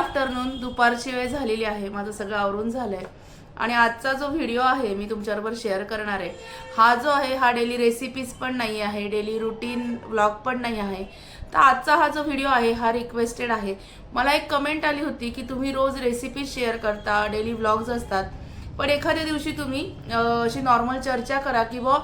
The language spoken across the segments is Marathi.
आफ्टरनून दुपारची वेळ झालेली आहे. माझं सगळं आवरून झालं आहे आणि आजचा जो व्हिडिओ आहे मी तुमच्याबरोबर शेअर करणार आहे. हा जो आहे हा डेली रेसिपीज पण नाही आहे डेली रुटीन व्लॉग पण नाही आहे. तर आजचा हा जो व्हिडिओ आहे हा रिक्वेस्टेड आहे. मला एक कमेंट आली होती की तुम्ही रोज रेसिपीज शेअर करता डेली व्लॉग्स असतात. पण एखाद्या दिवशी तुम्ही अशी नॉर्मल चर्चा करा की बुवा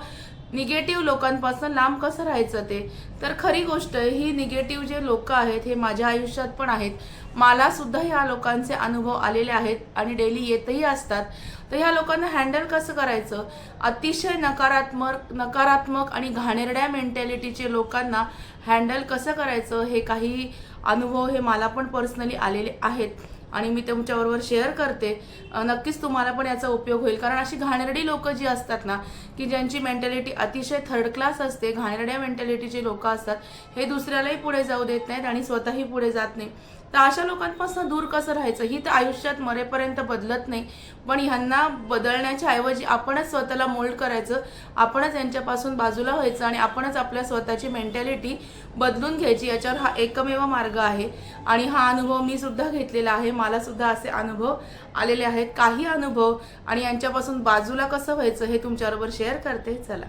निगेटिव्ह लोकांपासून लांब कसं राहायचं ते? तर खरी गोष्ट ही निगेटिव्ह जे लोक आहेत हे माझ्या आयुष्यात पण आहेत. मला सुद्धा ह्या लोकांचे अनुभव आलेले आहेत आणि डेली येतही असतात. तर ह्या लोकांना हँडल कसं करायचं? अतिशय नकारात्मक नकारात्मक आणि घाणेरड्या मेंटॅलिटीचे लोकांना हँडल कसं करायचं? हे काही अनुभव हे मला पण पर्सनली आलेले आहेत. आणि मी तुमच्याबरोबर शेअर करते. नक्कीच तुम्हाला पण याचा उपयोग होईल. कारण अशी घाणेरडी लोक जी असतात ना की ज्यांची मेंटॅलिटी अतिशय थर्ड क्लास असते घाणेरड्या मेंटॅलिटीचे लोक असतात हे दुसऱ्यालाही पुढे जाऊ देत नाहीत आणि स्वतःही पुढे जात नाही तर अशा लोकांपासून दूर कसं राहायचं? ही तर आयुष्यात मरेपर्यंत बदलत नाही. पण ह्यांना बदलण्याच्या ऐवजी आपणच स्वतःला मोल्ड करायचं आपणच यांच्यापासून बाजूला व्हायचं आणि आपणच आपल्या स्वतःची मेंटॅलिटी बदलून घ्यायची याच्यावर हा एकमेव मार्ग आहे. आणि हा अनुभव मी सुद्धा घेतलेला आहे. मला सुद्धा असे अनुभव आलेले आहेत. काही अनुभव आणि यांच्यापासून बाजूला कसं व्हायचं हे तुमच्याबरोबर शेअर करते. चला.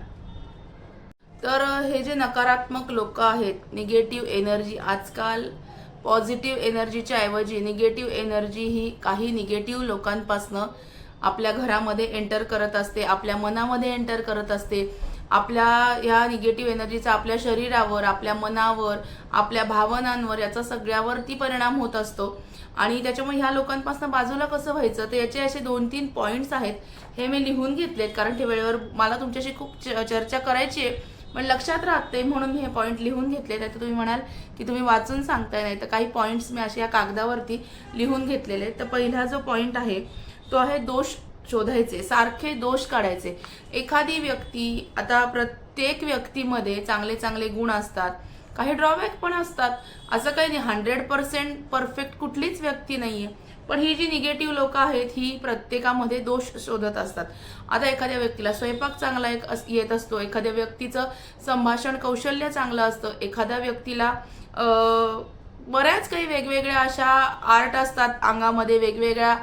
तर हे जे नकारात्मक लोक आहेत निगेटिव्ह एनर्जी आजकाल पॉझिटिव्ह एनर्जीच्या ऐवजी निगेटिव्ह एनर्जी ही काही निगेटिव्ह लोकांपासनं आपल्या घरामध्ये एंटर करत असते आपल्या मनामध्ये एंटर करत असते. आपल्या ह्या निगेटिव्ह एनर्जीचा आपल्या शरीरावर आपल्या मनावर आपल्या भावनांवर याचा सगळ्यावरती परिणाम होत असतो. आणि त्याच्यामुळे ह्या लोकांपासून बाजूला कसं व्हायचं तर याचे असे दोन तीन पॉईंट्स आहेत हे मी लिहून घेतलेत. कारण ते वेळेवर मला तुमच्याशी खूप च- चर्चा करायची आहे. पण लक्षात राहते म्हणून मी हे पॉईंट लिहून घेतले तर तुम्ही म्हणाल की तुम्ही वाचून सांगताय नाही तर काही पॉईंट्स मी अशा या कागदावरती लिहून घेतलेले आहेत. तर पहिला जो पॉईंट आहे तो आहे दोष शोधायचे सारखे दोष काढायचे. एखादी व्यक्ती आता प्रत्येक व्यक्तीमध्ये चांगले चांगले गुण असतात काही ड्रॉबॅक पण असतात. असं काही नाही हंड्रेड पर्सेंट परफेक्ट कुठलीच व्यक्ती नाही आहे पण ही जी निगेटिव्ह लोक आहेत ही प्रत्येकामध्ये दोष शोधत असतात. आता एखाद्या व्यक्तीला स्वयंपाक चांगला एक येत असतो एखाद्या व्यक्तीचं संभाषण कौशल्य चांगलं असतं एखाद्या व्यक्तीला बऱ्याच काही वेगवेगळ्या अशा आर्ट असतात अंगामध्ये वेगवेगळ्या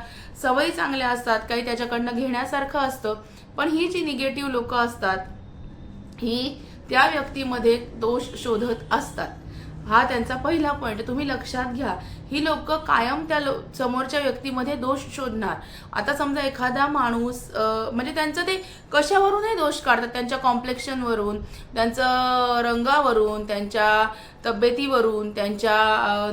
सवयी चांगल्या असतात काही त्याच्याकडनं घेण्यासारखं असतं. पण ही जी निगेटिव्ह लोक असतात ही त्या व्यक्तीमध्ये दोष शोधत असतात. हा त्यांचा पहिला पॉईंट तुम्ही लक्षात घ्या ही लोक कायम त्या लो- समोरच्या व्यक्तीमध्ये दोष शोधणार. आता समजा एखादा माणूस म्हणजे त्यांचं ते कशावरूनही दोष काढतात? त्यांच्या कॉम्प्लेक्शनवरून त्यांचं रंगावरून त्यांच्या तब्येतीवरून त्यांच्या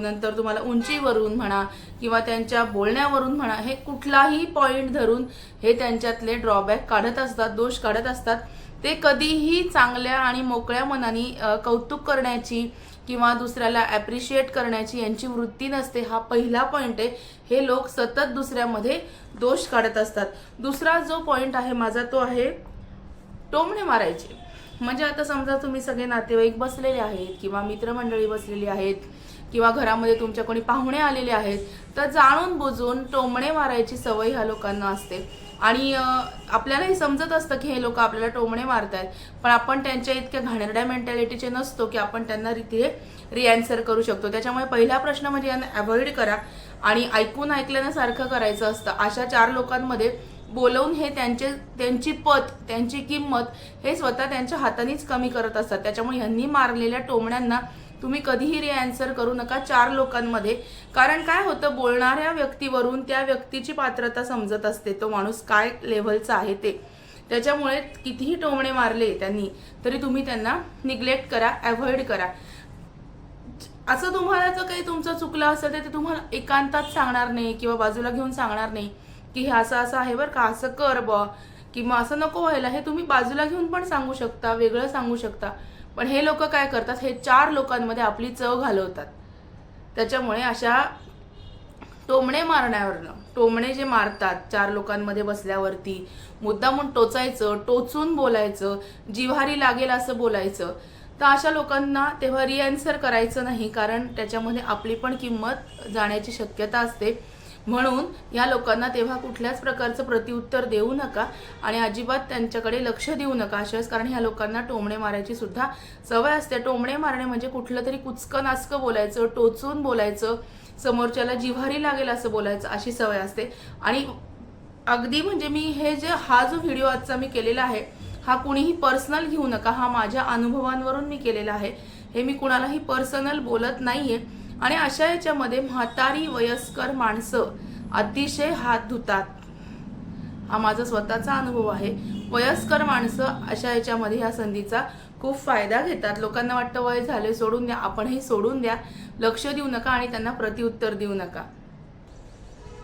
नंतर तुम्हाला उंचीवरून म्हणा किंवा त्यांच्या बोलण्यावरून म्हणा हे कुठलाही पॉईंट धरून हे त्यांच्यातले ड्रॉबॅक काढत असतात दोष काढत असतात. ते कधीही चांगल्या आणि मोकळ्या मनाने कौतुक करण्याची किंवा दुसऱ्याला ॲप्रिशिएट करण्याची यांची वृत्ती नसते हा पहिला पॉईंट आहे. हे लोक सतत दुसऱ्यामध्ये दोष काढत असतात. दुसरा जो पॉईंट आहे माझा तो आहे टोमणे मारायचे. म्हणजे आता समजा तुम्ही सगळे नातेवाईक बसलेले आहेत किंवा मित्रमंडळी बसलेली आहेत किंवा घरामध्ये तुमच्या कोणी पाहुणे आलेले आहेत तर जाणून बुजून टोमणे मारायची सवय ह्या लोकांना असते. आणि आपल्यालाही समजत असतं की हे लोक आपल्याला टोमणे मारतायत. पण आपण त्यांच्या इतक्या घाणेरड्या मेंटॅलिटीचे नसतो की आपण त्यांना रीतीने रिॲन्सर करू शकतो. त्याच्यामुळे पहिला प्रश्न म्हणजे यांना अवॉइड करा आणि ऐकून ऐकल्यानं सारखं करायचं असतं. अशा चार लोकांमध्ये बोलवून हे त्यांचे त्यांची पत त्यांची किंमत हे स्वतः त्यांच्या हातानेच कमी करत असतात. त्याच्यामुळे ह्यांनी मारलेल्या टोमण्यांना तुम्ही कधीही रिॲन्सर करू नका चार लोकांमध्ये. कारण काय होतं बोलणाऱ्या व्यक्तीवरून त्या व्यक्तीची पात्रता समजत असते. तो माणूस काय लेव्हलचा आहे ते. त्याच्यामुळे कितीही टोमणे मारले त्यांनी तरी तुम्ही त्यांना निग्लेक्ट करा अवॉइड करा. असं तुम्हाला जर काही तुमचं चुकलं असेल तर ते तुम्हाला एकांतात सांगणार नाही किंवा बाजूला घेऊन सांगणार नाही की हे असं असं आहे बरं का असं कर बॉ किंवा असं नको व्हायला हे तुम्ही बाजूला घेऊन पण सांगू शकता वेगळं सांगू शकता. पण हे लोक काय करतात? हे चार लोकांमध्ये आपली चव घालवतात. त्याच्यामुळे अशा टोमणे मारण्यावरनं टोमणे जे मारतात चार लोकांमध्ये बसल्यावरती मुद्दामून टोचायचं टोचून बोलायचं जिव्हारी लागेल असं बोलायचं तर अशा लोकांना तेव्हा रिॲन्सर करायचं नाही कारण त्याच्यामध्ये आपली पण किंमत जाण्याची शक्यता असते. म्हणून या लोकांना तेव्हा कुठल्याच प्रकारचं प्रतिउत्तर देऊ नका आणि अजिबात त्यांच्याकडे लक्ष देऊ नका अशाच कारण ह्या लोकांना टोमणे मारायची सुद्धा सवय असते. टोमणे मारणे म्हणजे कुठलं तरी कुचकं नाचकं बोलायचं टोचून बोलायचं समोरच्याला जिव्हारी लागेल असं बोलायचं अशी सवय असते. आणि अगदी म्हणजे मी हे जे हा जो व्हिडिओ आजचा मी केलेला आहे हा कुणीही पर्सनल घेऊ नका. हा माझ्या अनुभवांवरून मी केलेला आहे. हे मी कुणालाही पर्सनल बोलत नाहीये. आणि अशा याच्यामध्ये म्हातारी वयस्कर माणसं अतिशय हात धुतात. हा माझा स्वतःचा अनुभव आहे. वयस्कर माणसं अशा याच्यामध्ये ह्या संधीचा खूप फायदा घेतात. लोकांना वाटतं वय झाले सोडून द्या. आपणही सोडून द्या. लक्ष देऊ नका आणि त्यांना प्रतिउत्तर देऊ नका.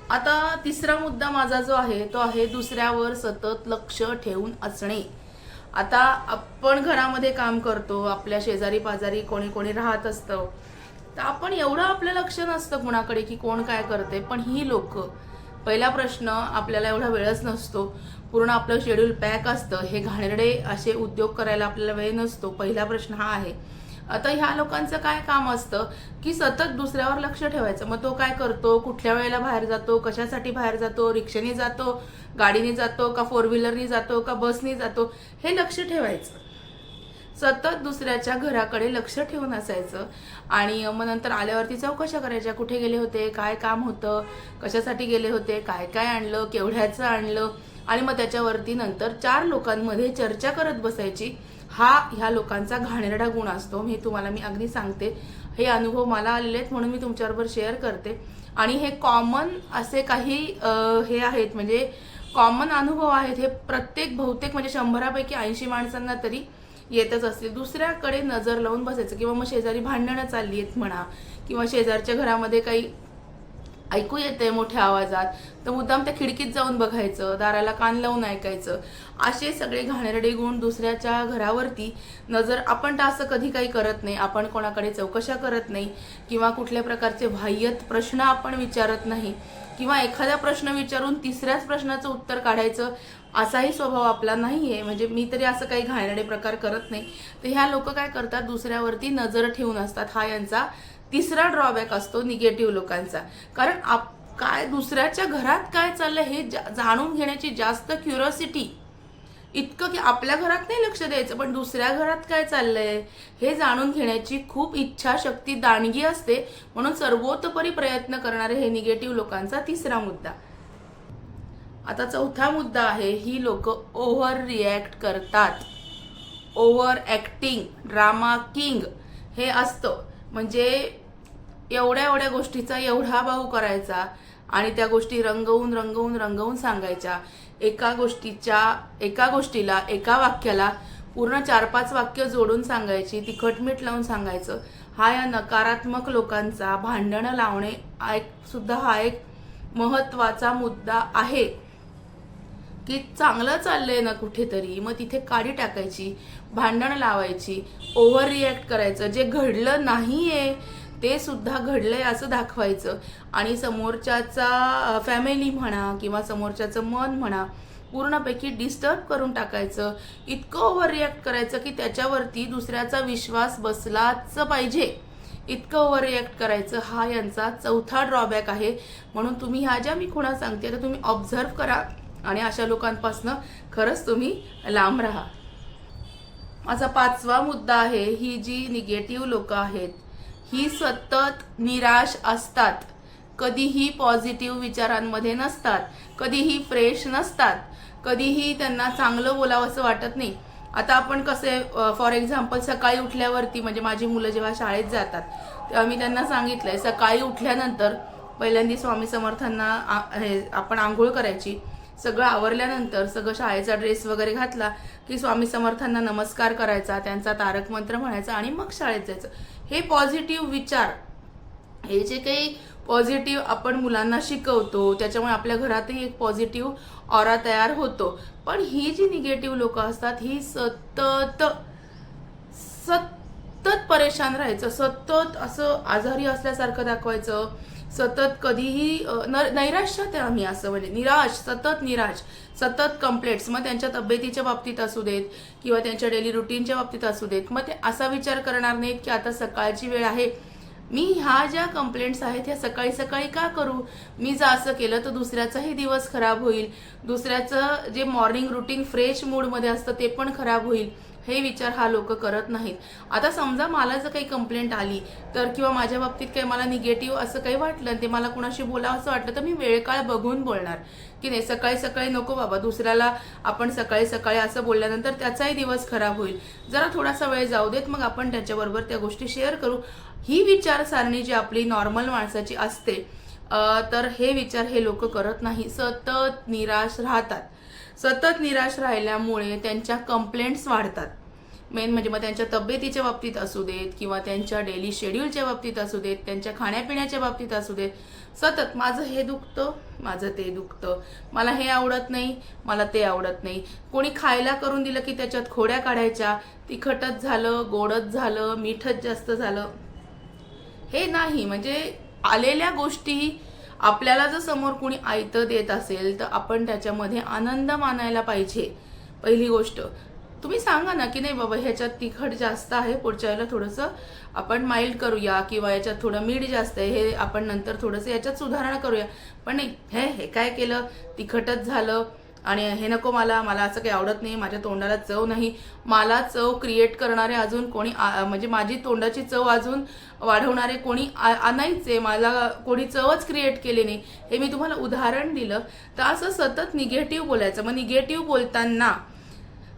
आता तिसरा मुद्दा माझा जो आहे तो आहे दुसऱ्यावर सतत लक्ष ठेवून असणे. आता आपण घरामध्ये काम करतो आपल्या शेजारी पाजारी कोणी कोणी राहत असतं. तर आपण एवढं आपलं लक्ष नसतं कुणाकडे की कोण काय करते पण ही लोक. पहिला प्रश्न आपल्याला एवढा वेळच नसतो. पूर्ण आपलं शेड्यूल पॅक असतं. हे घाणेरडे असे उद्योग करायला आपल्याला वेळ नसतो. पहिला प्रश्न हा आहे. आता ह्या लोकांचं काय काम असतं? की सतत दुसऱ्यावर लक्ष ठेवायचं. मग तो काय करतो? कुठल्या वेळेला बाहेर जातो? कशासाठी बाहेर जातो? रिक्षाने जातो? गाडीने जातो? का फोर व्हीलरनी जातो? का बसनी जातो? हे लक्ष ठेवायचं. सतत दुसऱ्याच्या घराकडे लक्ष ठेवून असायचं. आणि मग नंतर आल्यावरती चौकशा करायच्या? कुठे गेले होते? काय काम होतं? कशासाठी गेले होते? काय काय आणलं? केवढ्याचं आणलं? आणि मग त्याच्यावरती नंतर चार लोकांमध्ये चर्चा करत बसायची. हा ह्या लोकांचा घाणेरडा गुण असतो. हे तुम्हाला मी अगदी सांगते. हे अनुभव मला आलेले आहेत म्हणून मी तुमच्याबरोबर शेअर करते. आणि हे कॉमन असे काही हे आहेत. म्हणजे कॉमन अनुभव आहेत. हे प्रत्येक बहुतेक म्हणजे शंभरापैकी ऐंशी माणसांना तरी येतच असतील. दुसऱ्याकडे नजर लावून बसायचं. किंवा मग शेजारी भांडणं चालली आहेत म्हणा किंवा शेजारच्या घरामध्ये काही ऐकू येते मोठ्या आवाजात तर मुद्दाम त्या खिडकीत जाऊन बघायचं दाराला कान लावून ऐकायचं. असे सगळे घाणेरडे गुण दुसऱ्याच्या घरावरती नजर आपण तर असं कधी काही करत नाही. आपण कोणाकडे चौकशा करत नाही. किंवा कुठल्या प्रकारचे बाह्यत प्रश्न आपण विचारत नाही. किंवा एखादा प्रश्न विचारून तिसऱ्याच प्रश्नाचं उत्तर काढायचं. असाही स्वभाव आपला नाही आहे म्हणजे मी तरी असं काही घाणेरडे प्रकार करत नाही. तर ह्या लोक काय करतात? दुसऱ्यावरती नजर ठेवून असतात. हा यांचा तिसरा ड्रॉबॅक असतो निगेटिव्ह लोकांचा. कारण आप काय दुसऱ्याच्या घरात काय चाललंय हे जा- जाणून घेण्याची जास्त क्युरियोसिटी इतकं की आपल्या घरात नाही लक्ष द्यायचं पण दुसऱ्या घरात काय चाललंय हे जाणून घेण्याची खूप इच्छाशक्ती दांडगी असते. म्हणून सर्वोतपरी प्रयत्न करणारे हे निगेटिव्ह लोकांचा तिसरा मुद्दा. आता चौथा मुद्दा आहे ही लोक ओव्हर रिॲक्ट करतात. ओव्हर ॲक्टिंग ड्रामा किंग हे असतं. म्हणजे एवढ्या एवढ्या गोष्टीचा एवढा भाऊ करायचा आणि त्या गोष्टी रंगवून रंगवून रंगवून सांगायच्या. एका गोष्टीच्या एका गोष्टीला एका वाक्याला पूर्ण चार पाच वाक्य जोडून सांगायची तिखट मीठ लावून सांगायचं. हा या नकारात्मक लोकांचा भांडणं लावणे एक सुद्धा हा एक महत्त्वाचा मुद्दा आहे. की चांगलं चाललंय ना कुठेतरी. मग तिथे काडी टाकायची भांडण लावायची ओव्हर रिॲक्ट करायचं. जे घडलं नाहीये ते सुद्धा घडलंय असं दाखवायचं. आणि समोरच्याचा फॅमिली म्हणा किंवा समोरच्याचं मन म्हणा पूर्णपैकी डिस्टर्ब करून टाकायचं. इतकं ओव्हर रिॲक्ट करायचं की त्याच्यावरती दुसऱ्याचा विश्वास बसलाच पाहिजे. इतकं ओव्हर रिॲक्ट करायचं. हा यांचा चौथा ड्रॉबॅक आहे. म्हणून तुम्ही ह्या ज्या मी खुणा सांगते तर तुम्ही ऑब्झर्व करा. आणि अशा लोकांपासनं खरंच तुम्ही लांब राहा. माझा पाचवा मुद्दा आहे ही जी निगेटिव्ह लोक आहेत ही सतत निराश असतात. कधीही पॉझिटिव्ह विचारांमध्ये नसतात कधीही फ्रेश नसतात कधीही त्यांना चांगलं बोलावं असं वाटत नाही. आता आपण कसे फॉर एक्झाम्पल सकाळी उठल्यावरती म्हणजे माझी मुलं जेव्हा शाळेत जातात तेव्हा मी त्यांना सांगितलंय सकाळी उठल्यानंतर पहिल्यांदा स्वामी समर्थांना हे आपण आंघोळ करायची. सगळं आवरल्यानंतर सगळं शाळेचा ड्रेस वगैरे घातला की स्वामी समर्थांना नमस्कार करायचा त्यांचा तारक मंत्र म्हणायचा आणि मग शाळेत जायचं. हे पॉझिटिव्ह विचार हे जे काही पॉझिटिव्ह आपण मुलांना शिकवतो त्याच्यामुळे आपल्या घरातही एक पॉझिटिव्ह ऑरा तयार होतो. पण ही जी निगेटिव्ह लोक असतात ही सतत सतत परेशान राहायचं सतत असं आजारी असल्यासारखं दाखवायचं. सतत कधीही न- नैराश्यात आहे आम्ही असं म्हणजे. निराश सतत निराश सतत कंप्लेंट्स मग त्यांच्या तब्येतीच्या बाबतीत असू देत किंवा त्यांच्या डेली रुटीनच्या बाबतीत असू देत. मग ते असा विचार करणार नाहीत की आता सकाळची वेळ आहे. मी ह्या ज्या कंप्लेंट्स आहेत ह्या सकाळी सकाळी का करू? मी जर असं केलं तर दुसऱ्याचाही दिवस खराब होईल. दुसऱ्याचं जे मॉर्निंग रुटीन फ्रेश मूडमध्ये असतं ते पण खराब होईल. हे विचार हा लोक करत नाहीत. आता समजा मला जर काही कंप्लेंट आली तर किंवा माझ्या बाबतीत काही मला निगेटिव्ह असं काही वाटलं आणि ते मला कुणाशी बोलावं असं वाटलं तर मी वेळ काळ बघून बोलणार. की नाही सकाळी सकाळी नको बाबा दुसऱ्याला आपण सकाळी सकाळी असं बोलल्यानंतर त्याचाही दिवस खराब होईल. जरा थोडासा वेळ जाऊ देत मग आपण त्याच्याबरोबर त्या गोष्टी शेअर करू. ही विचारसारणी जी आपली नॉर्मल माणसाची असते तर हे विचार हे लोक करत नाही. सतत निराश राहतात. सतत निराश राहिल्यामुळे त्यांच्या कंप्लेंट्स वाढतात. मेन म्हणजे मग त्यांच्या तब्येतीच्या बाबतीत असू देत किंवा त्यांच्या डेली शेड्यूलच्या बाबतीत असू देत त्यांच्या खाण्यापिण्याच्या बाबतीत असू देत. सतत माझं हे दुखतं माझं ते दुखतं. मला हे आवडत नाही मला ते आवडत नाही. कोणी खायला करून दिलं की त्याच्यात खोड्या काढायच्या तिखटच झालं गोडच झालं मीठच जास्त झालं. हे नाही म्हणजे आलेल्या गोष्टी आपल्याला जर समोर कोणी आयतं देत असेल तर आपण त्याच्यामध्ये आनंद मानायला पाहिजे. पहिली गोष्ट. तुम्ही सांगा ना की नाही बाबा ह्याच्यात तिखट जास्त आहे पुढच्या वेळेला थोडंसं आपण माइल्ड करूया किंवा याच्यात थोडं मीठ जास्त आहे हे आपण नंतर थोडंसं याच्यात सुधारणा करूया. पण नाही हे हे काय केलं? तिखटच झालं. आणि हे नको मला मला असं काही आवडत नाही माझ्या तोंडाला चव नाही. मला चव क्रिएट करणारे अजून कोणी आ- म्हणजे माझी तोंडाची चव अजून वाढवणारे कोणी आ- आणायचे मला कोणी चवच क्रिएट केली नाही. हे मी तुम्हाला उदाहरण दिलं. तर असं सतत निगेटिव्ह बोलायचं. मग निगेटिव्ह बोलताना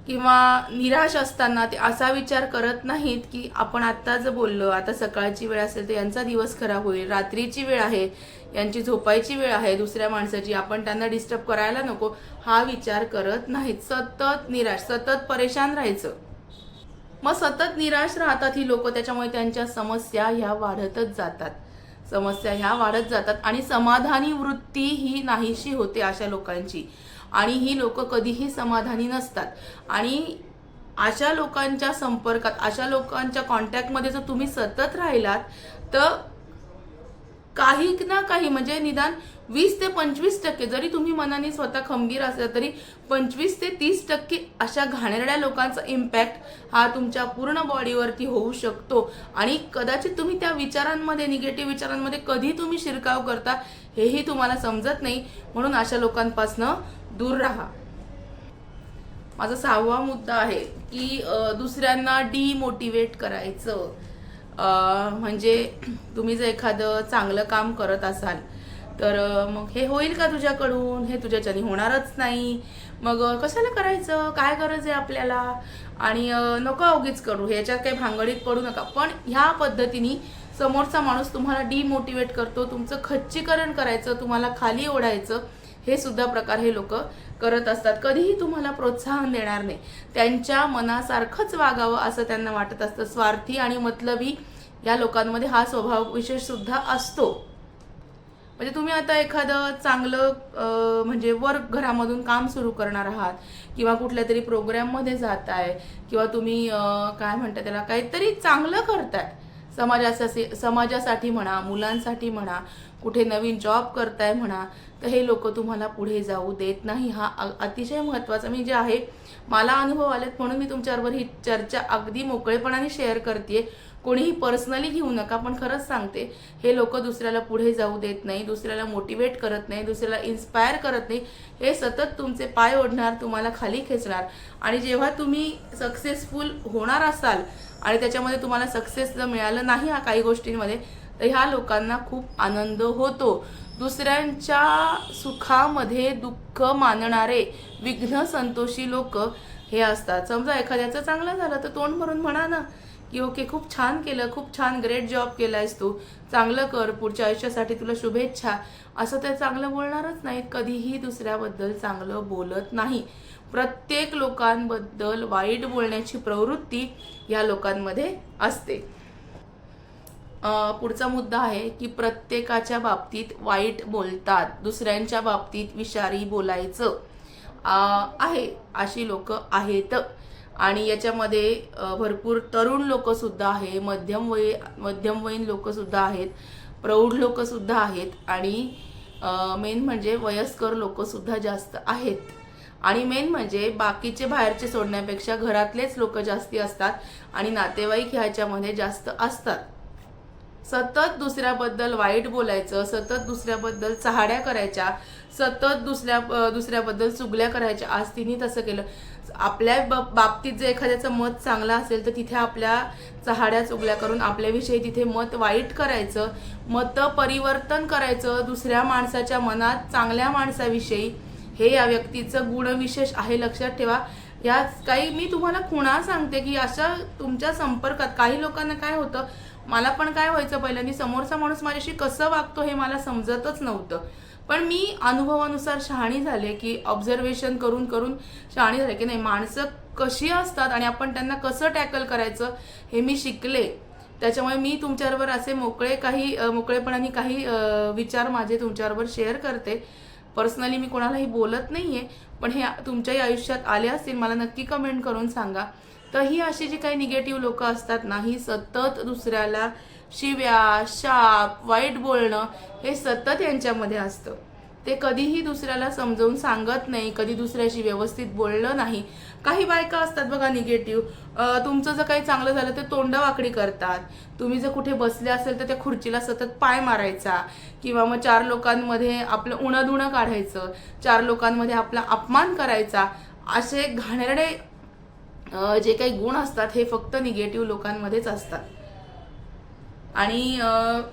किंवा निराश असताना ते असा विचार करत नाहीत की आपण आत्ता जर बोललो आता सकाळची वेळ असेल तर यांचा दिवस खराब होईल रात्रीची वेळ आहे यांची झोपायची वेळ आहे दुसऱ्या माणसाची. आपण त्यांना डिस्टर्ब करायला नको. हा विचार करत नाहीत. सतत निराश सतत परेशान राहायचं. मग सतत निराश राहतात ही लोक त्याच्यामुळे त्यांच्या समस्या ह्या वाढतच जातात. समस्या ह्या वाढत जातात आणि समाधानी वृत्ती ही नाहीशी होते अशा लोकांची. आणि ही लोक कधीही समाधानी नसतात. आणि अशा लोकांच्या संपर्कात अशा लोकांच्या कॉन्टॅक्टमध्ये जर तुम्ही सतत राहिलात तर काही ना काही म्हणजे निदान वीस ते पंचवीस टक्के जरी तुम्ही मनाने स्वतः खंबीर असला तरी पंचवीस ते तीस टक्के अशा घाणेरड्या लोकांचा इम्पॅक्ट हा तुमच्या पूर्ण बॉडीवरती होऊ शकतो. आणि कदाचित तुम्ही त्या विचारांमध्ये निगेटिव्ह विचारांमध्ये कधी तुम्ही शिरकाव करता हेही तुम्हाला समजत नाही. म्हणून अशा लोकांपासनं दूर राहा. माझा सहावा मुद्दा आहे की दुसऱ्यांना डिमोटिवेट करायचं. म्हणजे तुम्ही जर एखादं चांगलं काम करत असाल तर मग हे होईल का तुझ्याकडून? हे तुझ्याच्याने होणारच नाही. मग कशाला करायचं? काय गरज आहे आपल्याला? आणि नको अवघीच करू. ह्याच्यात काही भांगडीत पडू नका. पण ह्या पद्धतीने समोरचा माणूस तुम्हाला डिमोटिवेट करतो. तुमचं खच्चीकरण करायचं तुम्हाला खाली ओढायचं. हे सुद्धा प्रकार हे लोक करत असतात. कधीही तुम्हाला प्रोत्साहन देणार नाही. त्यांच्या मनासारखंच वागावं असं त्यांना वाटत असतं. स्वार्थी आणि मतलबी या लोकांमध्ये हा स्वभाव विशेष सुद्धा असतो. म्हणजे तुम्ही आता एखादं चांगलं म्हणजे वर्क घरामधून काम सुरू करणार आहात किंवा कुठल्या तरी प्रोग्राममध्ये आहे किंवा तुम्ही काय म्हणता त्याला काहीतरी चांगलं करताय. समाजासाठी समाजासाठी म्हणा मुलांसाठी म्हणा कुठे नवीन जॉब करताय म्हणा तर हे लोक तुम्हाला पुढे जाऊ देत नाही. हा अतिशय महत्त्वाचा मी जे आहे मला अनुभव आलेत म्हणून मी तुमच्याबरोबर ही चर्चा अगदी मोकळेपणाने शेअर करते कोणीही पर्सनली घेऊ नका पण खरंच सांगते हे लोक दुसऱ्याला पुढे जाऊ देत नाही दुसऱ्याला मोटिवेट करत नाही दुसऱ्याला इन्स्पायर करत नाही. हे सतत तुमचे पाय ओढणार तुम्हाला खाली खेचणार. आणि जेव्हा तुम्ही सक्सेसफुल होणार असाल आणि त्याच्यामध्ये तुम्हाला सक्सेस जर मिळालं नाही हा काही गोष्टींमध्ये तर ह्या लोकांना खूप आनंद होतो. दुसऱ्यांच्या सुखामध्ये दुःख मानणारे विघ्न संतोषी लोक हे असतात. समजा एखाद्याचं चांगलं झालं तर तोंड भरून म्हणा ना की ओके खूप छान केलं खूप छान ग्रेट जॉब केलायस तू. चांगलं कर पुढच्या आयुष्यासाठी तुला शुभेच्छा. असं ते चांगलं बोलणारच नाहीत. कधीही दुसऱ्याबद्दल चांगलं बोलत नाही. प्रत्येक लोकांबद्दल वाईट बोलण्याची प्रवृत्ती या लोकांमध्ये असते. पुढचा मुद्दा आहे की प्रत्येकाच्या बाबतीत वाईट बोलतात. दुसऱ्यांच्या बाबतीत विषारी बोलायचं आहे अशी लोक आहेत. आणि याच्यामध्ये भरपूर तरुण लोकंसुद्धा आहे मध्यमवयी मध्यमवयीन लोकसुद्धा आहेत प्रौढ लोकसुद्धा आहेत आणि मेन म्हणजे वयस्कर लोकंसुद्धा जास्त आहेत. आणि मेन म्हणजे बाकीचे बाहेरचे सोडण्यापेक्षा घरातलेच लोक जास्ती असतात आणि नातेवाईक ह्याच्यामध्ये जास्त असतात. सतत दुसऱ्याबद्दल वाईट बोलायचं सतत दुसऱ्याबद्दल चहाड्या करायच्या सतत दुसऱ्या दुसऱ्याबद्दल चुगल्या करायच्या आज तिने तसं केलं. आपल्या ब- बाबतीत जर एखाद्याचं मत चांगलं असेल तर तिथे आपल्या चहाड्या चुगल्या करून आपल्याविषयी तिथे मत वाईट करायचं मत परिवर्तन करायचं दुसऱ्या माणसाच्या मनात चांगल्या माणसाविषयी. हे या व्यक्तीचं गुणविशेष आहे लक्षात ठेवा. या काही मी तुम्हाला खुणा सांगते की अशा तुमच्या संपर्कात काही लोकांना काय होतं मला पण काय व्हायचं पहिल्यांदा समोरचा माणूस माझ्याशी कसं वागतो हे मला समजतच नव्हतं. पण मी अनुभवानुसार शहाणी झाले की ऑब्झर्वेशन करून करून शहाणी झाले की नाही माणसं कशी असतात आणि आपण त्यांना कसं टॅकल करायचं हे मी शिकले. त्याच्यामुळे मी तुमच्याबरोबर असे मोकळे काही मोकळेपणाने काही विचार माझे तुमच्याबरोबर शेअर करते. पर्सनली मी कोणालाही बोलत नाही आहे पण हे तुमच्याही आयुष्यात आले असतील मला नक्की कमेंट करून सांगा. तर ही अशी जी काही निगेटिव्ह लोक असतात ना ही सतत दुसऱ्याला शिव्या शाप वाईट बोलणं हे सतत यांच्यामध्ये असतं. ते कधीही दुसऱ्याला समजावून सांगत नाही कधी दुसऱ्याशी व्यवस्थित बोललं नाही. काही बायका असतात बघा निगेटिव्ह तुमचं जर काही चांगलं झालं तर तोंडवाकडी करतात. तुम्ही जर कुठे बसले असेल तर त्या खुर्चीला सतत पाय मारायचा. किंवा मग चार लोकांमध्ये आपलं उणंदुणं काढायचं. चार लोकांमध्ये आपला अपमान करायचा. असे घाणेरडे जे काही गुण असतात हे फक्त निगेटिव्ह लोकांमध्येच असतात. आणि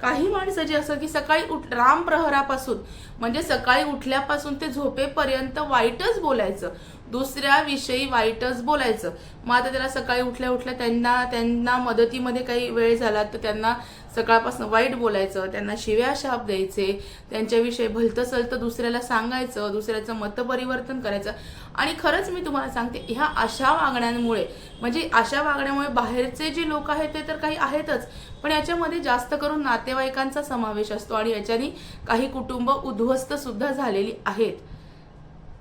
काही माणसं जे असतात की सकाळी उठ राम प्रहरापासून म्हणजे सकाळी उठल्यापासून ते झोपेपर्यंत वाईटच बोलायचं. दुसऱ्याविषयी वाईटच बोलायचं. मग आता त्याला सकाळी उठल्या उठल्या त्यांना त्यांना मदतीमध्ये काही वेळ झाला तर त्यांना सकाळपासून वाईट बोलायचं त्यांना शिव्या शाप द्यायचे त्यांच्याविषयी भलतं सलतं दुसऱ्याला सांगायचं दुसऱ्याचं मतपरिवर्तन करायचं. आणि खरंच मी तुम्हाला सांगते ह्या अशा वागण्यांमुळे म्हणजे अशा वागण्यामुळे बाहेरचे जे लोक आहेत ते तर काही आहेतच पण याच्यामध्ये जास्त करून नातेवाईकांचा समावेश असतो आणि याच्याने काही कुटुंब उद्ध्वस्त सुद्धा झालेली आहेत.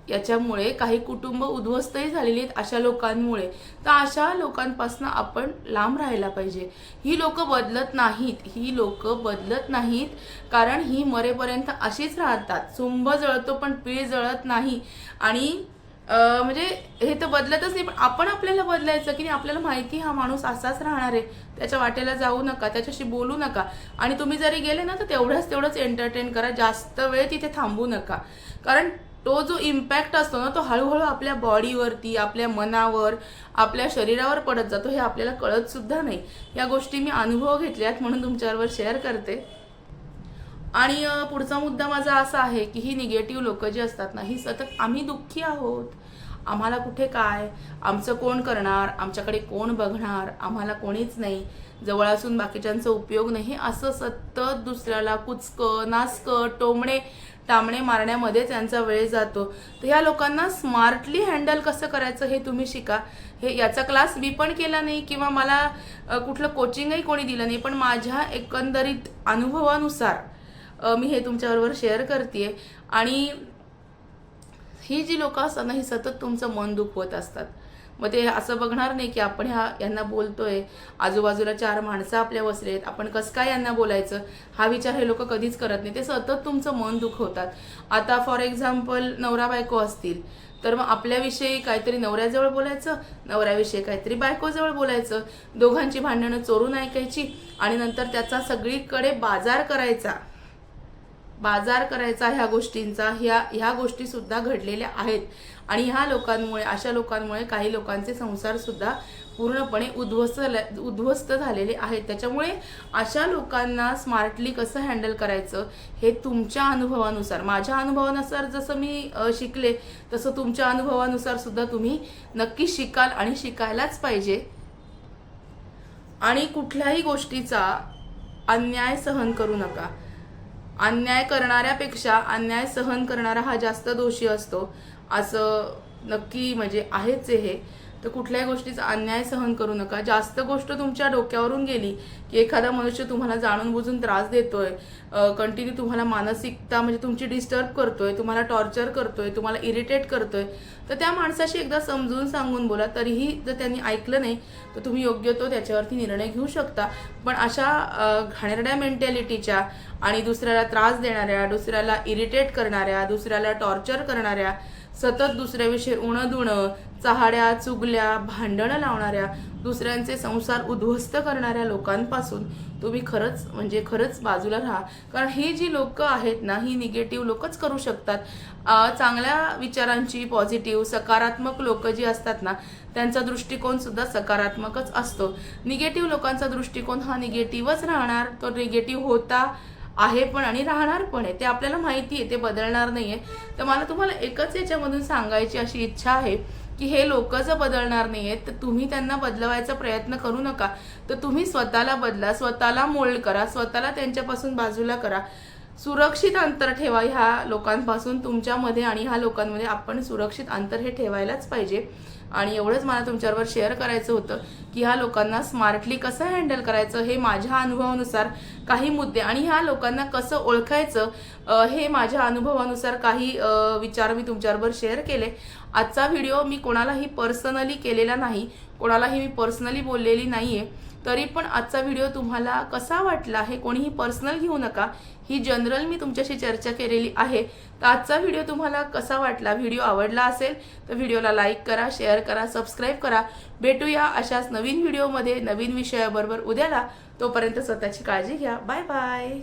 याच्यामुळे काही कुटुंब उद्ध्वस्तही झालेली आहेत अशा लोकांमुळे. तर अशा लोकांपासून आपण लांब राहायला पाहिजे. ही लोक बदलत नाहीत. ही लोक बदलत नाहीत. कारण ही मरेपर्यंत अशीच राहतात. चुंब जळतो पण पीळ जळत नाही. आणि म्हणजे हे तर बदलतच नाही. पण आपण आपल्याला बदलायचं की नाही आपल्याला माहिती हा माणूस असाच राहणार आहे. त्याच्या वाटेला जाऊ नका त्याच्याशी बोलू नका. आणि तुम्ही जरी गेले ना तर तेवढंच तेवढंच एंटरटेन करा. जास्त वेळ तिथे थांबू नका. कारण तो जो इम्पॅक्ट असतो ना तो हळूहळू आपल्या बॉडीवरती आपल्या मनावर आपल्या शरीरावर पडत जातो हे आपल्याला कळत सुद्धा नाही. या गोष्टी मी अनुभव घेतल्यात म्हणून तुमच्याबरोबर शेअर करते. आणि पुढचा मुद्दा माझा असा आहे की ही निगेटिव्ह लोक जी असतात ना ही सतत आम्ही दुःखी आहोत. आम्हाला कुठे काय? आमचं कोण करणार? आमच्याकडे कोण बघणार? आम्हाला कोणीच नाही. जवळ असून बाकीच्यांचा उपयोग नाही असं सतत दुसऱ्याला कुचकं नासकं टोमणे टामणे मारण्यामध्ये त्यांचा वेळ जातो. तर ह्या लोकांना स्मार्टली हँडल कसं करायचं हे तुम्ही शिका. हे याचा क्लास मी पण केला नाही किंवा मला कुठलं कोचिंगही कोणी दिलं नाही पण माझ्या एकंदरीत अनुभवानुसार मी हे तुमच्याबरोबर शेअर करते आणि ही जी लोकं असतात ना ही सतत तुमचं मन दुखवत असतात. मग ते असं बघणार नाही की आपण ह्या यांना बोलतोय. आजूबाजूला चार माणसं आपल्या बसलेत आपण कसं काय यांना बोलायचं? हा विचार हे लोक कधीच करत नाही. ते सतत तुमचं मन दुखवतात. आता फॉर एक्झाम्पल नवरा बायको असतील. तर मग आपल्याविषयी काहीतरी नवऱ्याजवळ बोलायचं? नवऱ्याविषयी काहीतरी बायकोजवळ बोलायचं? दोघांची भांडणं चोरून ऐकायची? आणि नंतर त्याचा सगळीकडे बाजार करायचा? बाजार करायचा ह्या गोष्टींचा ह्या ह्या गोष्टीसुद्धा घडलेल्या आहेत. आणि ह्या लोकांमुळे अशा लोकांमुळे काही लोकांचे संसारसुद्धा पूर्णपणे उद्ध्वस्त उद्ध्वस्त झालेले आहेत. त्याच्यामुळे अशा लोकांना स्मार्टली कसं हँडल करायचं हे तुमच्या अनुभवानुसार माझ्या अनुभवानुसार जसं मी शिकले तसं तुमच्या अनुभवानुसार सुद्धा तुम्ही नक्की शिकाल आणि शिकायलाच पाहिजे. आणि कुठल्याही गोष्टीचा अन्याय सहन करू नका. अन्याय करणाऱ्यापेक्षा अन्याय सहन करणारा हा जास्त दोषी असतो. असं नक्की म्हणजे आहेच आहे हे. तर कुठल्याही गोष्टीचा अन्याय सहन करू नका. जास्त गोष्ट तुमच्या डोक्यावरून गेली की एखादा मनुष्य तुम्हाला जाणून बुजून त्रास देतोय कंटिन्यू तुम्हाला मानसिकता म्हणजे तुमची डिस्टर्ब करतोय तुम्हाला टॉर्चर करतोय तुम्हाला इरिटेट करतोय तर त्या माणसाशी एकदा समजून सांगून बोला. तरीही जर त्यांनी ऐकलं नाही तर तुम्ही योग्य तो त्याच्यावरती निर्णय घेऊ शकता. पण अशा घाणेरड्या मेंटॅलिटीच्या आणि दुसऱ्याला त्रास देणाऱ्या दुसऱ्याला इरिटेट करणाऱ्या दुसऱ्याला टॉर्चर करणाऱ्या सतत दुसऱ्याविषयी उणं दुणं चहाड्या चुगल्या भांडणं लावणाऱ्या दुसऱ्यांचे संसार उद्ध्वस्त करणाऱ्या लोकांपासून तुम्ही खरंच म्हणजे खरंच बाजूला राहा. कारण ही जी लोक आहेत ना ही निगेटिव्ह लोकच करू शकतात. चांगल्या विचारांची पॉझिटिव्ह सकारात्मक लोक जी असतात ना त्यांचा दृष्टिकोन सुद्धा सकारात्मकच असतो. निगेटिव्ह लोकांचा दृष्टिकोन हा निगेटिव्हच राहणार. तो निगेटिव्ह होता आहे पण आणि राहणार पण आहे. ते आपल्याला माहिती आहे ते बदलणार नाही आहे तर मला तुम्हाला एकच याच्यामधून सांगायची अशी इच्छा आहे की हे लोक जर बदलणार नाही आहेत तर तुम्ही त्यांना बदलवायचा प्रयत्न करू नका. तर तुम्ही स्वतःला बदला स्वतःला मोल्ड करा स्वतःला त्यांच्यापासून बाजूला करा. सुरक्षित अंतर ठेवा ह्या लोकांपासून तुमच्यामध्ये आणि ह्या लोकांमध्ये आपण सुरक्षित अंतर हे ठेवायलाच पाहिजे. आणि एवढंच मला तुमच्याबरोबर शेअर करायचं होतं की ह्या लोकांना स्मार्टली कसं हँडल करायचं हे माझ्या अनुभवानुसार काही मुद्दे आणि ह्या लोकांना कसं ओळखायचं हे माझ्या अनुभवानुसार काही विचार मी तुमच्याबरोबर शेअर केले. आजचा व्हिडिओ मी कोणालाही पर्सनली केलेला नाही कोणालाही मी पर्सनली बोललेली नाही आहे तरी पण आजचा व्हिडिओ तुम्हाला कसा वाटला हे कोणीही पर्सनल घेऊ नका. ही जनरल मी तुमच्याशी चर्चा केलेली आहे. तर आजचा व्हिडिओ तुम्हाला कसा वाटला? व्हिडिओ आवडला असेल तर व्हिडिओला लाईक करा शेअर करा सबस्क्राईब करा. भेटूया अशाच नवीन व्हिडिओमध्ये नवीन विषयाबरोबर उद्याला. तोपर्यंत स्वतःची काळजी घ्या. Bye bye